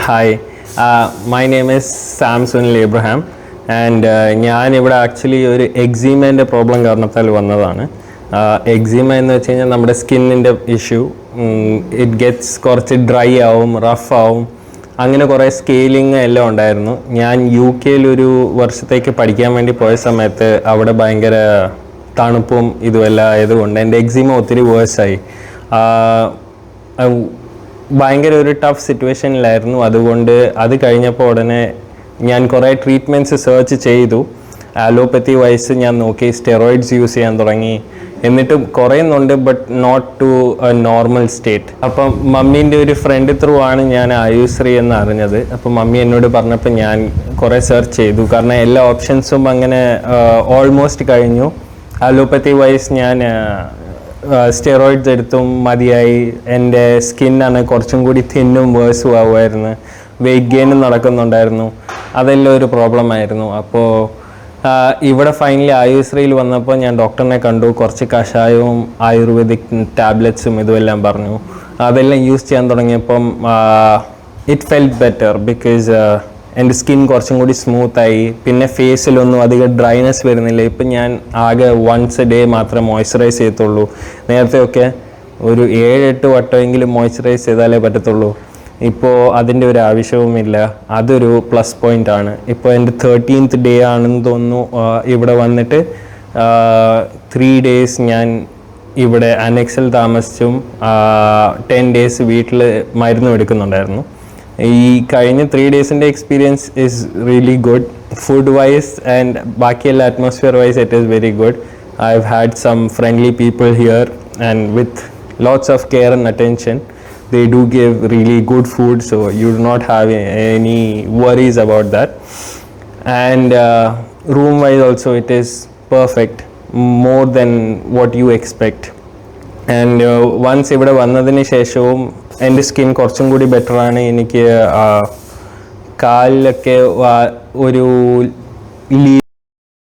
Hi my name is Samson Abraham and ഞാൻ ഞാനിവിടെ actually ഒരു എക്സീമേന്റെ പ്രോബ്ലം കാരണത്താൽ വന്നതാണ്. എക്സീമ എന്ന് വെച്ച് കഴിഞ്ഞാൽ നമ്മുടെ സ്കിന്നിന്റെ ഇഷ്യൂ ഇറ്റ് ഗെറ്റ്സ് കുറച്ച് ഡ്രൈ ആവും റഫ് ആവും. അങ്ങനെ കുറേ സ്കെയിലിംഗ് എല്ലാം ഉണ്ടായിരുന്നു. ഞാൻ യു കെയിൽ ഒരു വർഷത്തേക്ക് പഠിക്കാൻ വേണ്ടി പോയ സമയത്ത് അവിടെ ഭയങ്കര തണുപ്പും ഇതുമെല്ലാം ആയതുകൊണ്ട് എന്റെ എക്സീമ ഒത്തിരി വേഴ്സായി ഭയങ്കര ഒരു ടഫ് സിറ്റുവേഷനിലായിരുന്നു അതുകൊണ്ട് അത് കഴിഞ്ഞപ്പോൾ ഉടനെ ഞാൻ കുറേ ട്രീറ്റ്മെന്റ്സ് സെർച്ച് ചെയ്തു. ആലോപ്പത്തി വൈസ് ഞാൻ നോക്കി സ്റ്റെറോയിഡ്സ് യൂസ് ചെയ്യാൻ തുടങ്ങി. എന്നിട്ടും കുറയുന്നുണ്ട് but not to normal state അപ്പം മമ്മീന്റെ ഒരു ഫ്രണ്ട് ത്രൂ ആണ് ഞാൻ ആയുശ്രീ എന്ന് അറിഞ്ഞത് അപ്പം മമ്മി എന്നോട് പറഞ്ഞപ്പോൾ ഞാൻ കുറേ സെർച്ച് ചെയ്തു. കാരണം എല്ലാ ഓപ്ഷൻസും അങ്ങനെ ഓൾമോസ്റ്റ് കഴിഞ്ഞു. അലോപ്പത്തി വൈസ് ഞാൻ സ്റ്റെറോയിഡ്സ് എടുത്തും മതിയായി. എന്റെ സ്കിന്നാണ് കുറച്ചും കൂടി തിന്നും വേഴ്സും ആവുമായിരുന്നു. വെയിറ്റ് ഗെയിനും നടക്കുന്നുണ്ടായിരുന്നു. അതെല്ലാം ഒരു പ്രോബ്ലം ആയിരുന്നു. അപ്പോൾ ഇവിടെ ഫൈനലി ആയുശ്രീയിൽ വന്നപ്പോൾ ഞാൻ ഡോക്ടറിനെ കണ്ടു. കുറച്ച് കഷായവും ആയുർവേദിക് ടാബ്ലറ്റ്സും ഇതുമെല്ലാം പറഞ്ഞു. അതെല്ലാം യൂസ് ചെയ്യാൻ തുടങ്ങിയപ്പം ഇറ്റ് ഫെൽറ്റ് ബെറ്റർ ബിക്കോസ് എന്റെ സ്കിൻ കുറച്ചും കൂടി സ്മൂത്തായി പിന്നെ ഫേസിലൊന്നും അധികം ഡ്രൈനെസ് വരുന്നില്ല. ഇപ്പം ഞാൻ ആകെ വൺസ് എ ഡേ മാത്രമേ മോയ്സ്ചറൈസ് ചെയ്യത്തുള്ളൂ. നേരത്തെയൊക്കെ ഒരു ഏഴെട്ട് വട്ടമെങ്കിലും മോയ്സ്ചറൈസ് ചെയ്താലേ പറ്റത്തുള്ളൂ. ഇപ്പോൾ അതിന്റെ ഒരു ആവശ്യവുമില്ല. അതൊരു പ്ലസ് പോയിന്റ് ആണ്. ഇപ്പോൾ എന്റെ തേർട്ടീൻത്ത് ഡേ ആണെന്ന് തോന്നുന്നു. ഇവിടെ വന്നിട്ട് ത്രീ ഡേയ്സ് ഞാൻ ഇവിടെ അനക്സിൽ താമസിച്ചും ടെൻ ഡേയ്സ് വീട്ടിൽ മരുന്നും എടുക്കുന്നുണ്ടായിരുന്നു. ഈ കഴിഞ്ഞ three ഡേയ്സിൻ്റെ experience is really good food wise and ബാക്കിയെല്ലാം atmosphere wise it is very good I have had some friendly people here and with lots of care and attention they do give really good food so you do not have a- any worries about that and uh, room wise also it is perfect more than what you expect and once ഇവിടെ വന്നതിന് ശേഷവും എന്റെ skin കുറച്ചും കൂടി ബെറ്ററാണ് എനിക്ക് കാലിലൊക്കെ ഒരു